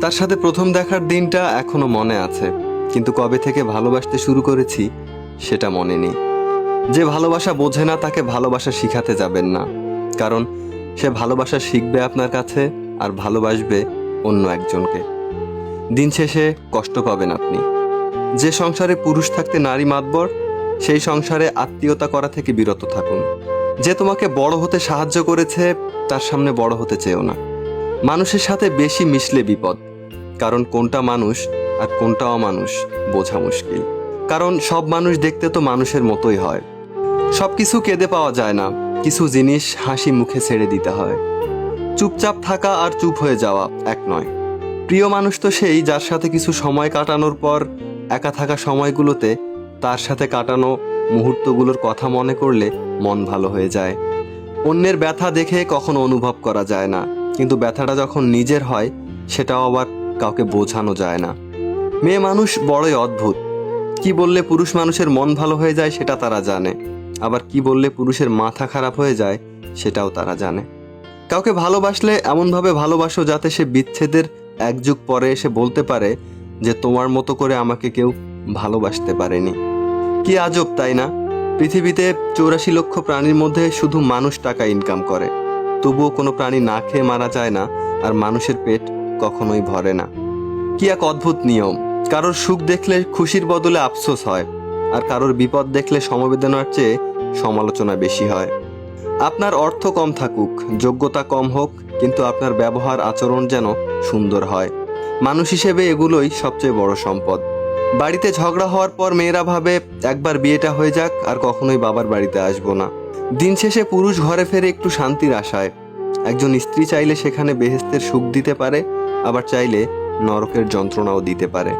তার সাথে প্রথম দেখার দিনটা এখনও মনে আছে। কিন্তু কবে থেকে ভালোবাসতে শুরু করেছি, সেটা মনে নেই। যে ভালোবাসা বোঝে না, তাকে ভালোবাসা শিখাতে যাবেন না। কারণ সে ভালোবাসা শিখবে আপনার কাছে আর ভালোবাসবে অন্য একজনকে। দিন শেষে কষ্ট পাবেন আপনি। যে সংসারে পুরুষ থাকতে নারী মাতবর, সেই সংসারে আত্মীয়তা করা থেকে বিরত থাকুন। যে তোমাকে বড় হতে সাহায্য করেছে, তার সামনে বড় হতে চেয়েও না। মানুষের সাথে বেশি মিশলে বিপদ। কারণ কোনটা মানুষ আর কোনটা অমানুষ বোঝা মুশকিল। কারণ সব মানুষ দেখতে তো মানুষের মতোই হয়। সব কিছু কেঁদে পাওয়া যায় না, কিছু জিনিস হাসি মুখে ছেড়ে দিতে হয়। চুপচাপ থাকা আর চুপ হয়ে যাওয়া এক নয়। প্রিয় মানুষ তো সেই যার সাথে কিছু সময় কাটানোর পর একা থাকা সময়গুলোতে তার সাথে কাটানো মুহূর্তগুলোর কথা মনে করলে মন ভালো হয়ে যায়। অন্যের ব্যথা দেখে কখনো অনুভব করা যায় না, কিন্তু ব্যথাটা যখন নিজের হয়, সেটাও আবার কাউকে বোঝানো যায় না। মেয়ে মানুষ বড়ই অদ্ভুত। কি বললে পুরুষ মানুষের মন ভালো হয়ে যায় সেটা তারা জানে। আবার কি বললে পুরুষের মাথা খারাপ হয়ে যায় সেটাও তারা জানে। কাউকে ভালোবাসলে এমনভাবে ভালোবাসো যাতে সে বিচ্ছেদের এক যুগ পরে এসে বলতে পারে যে তোমার মতো করে আমাকে কেউ ভালোবাসতে পারেনি। কি আজব, তাই না? পৃথিবীতে চৌরাশি লক্ষ প্রাণীর মধ্যে শুধু মানুষ টাকা ইনকাম করে। তবুও কোনো প্রাণী না খেয়ে মারা যায় না, আর মানুষের পেট কখনোই ভরে না। কি এক অদ্ভুত নিয়ম। কারোর সুখ দেখলে খুশির বদলে আফসোস হয়, আর কারোর বিপদ দেখলে সমবেদনার চেয়ে সমালোচনা বেশি হয়। আপনার অর্থ কম থাকুক, যোগ্যতা কম হোক, কিন্তু আপনার ব্যবহার আচরণ যেন সুন্দর হয়। মানুষ হিসেবে এগুলোই সবচেয়ে বড় সম্পদ। বাড়িতে ঝগড়া হওয়ার পর মেয়েরা ভাবে, একবার বিয়েটা হয়ে যাক, আর কখনোই বাবার বাড়িতে আসব না। দিন শেষে পুরুষ ঘরে ফেরে একটু শান্তির আশায়। একজন স্ত্রী চাইলে সেখানে বেহেস্তের সুখ দিতে পারে আবার চাইলে নরকের যন্ত্রণাও দিতে পারে।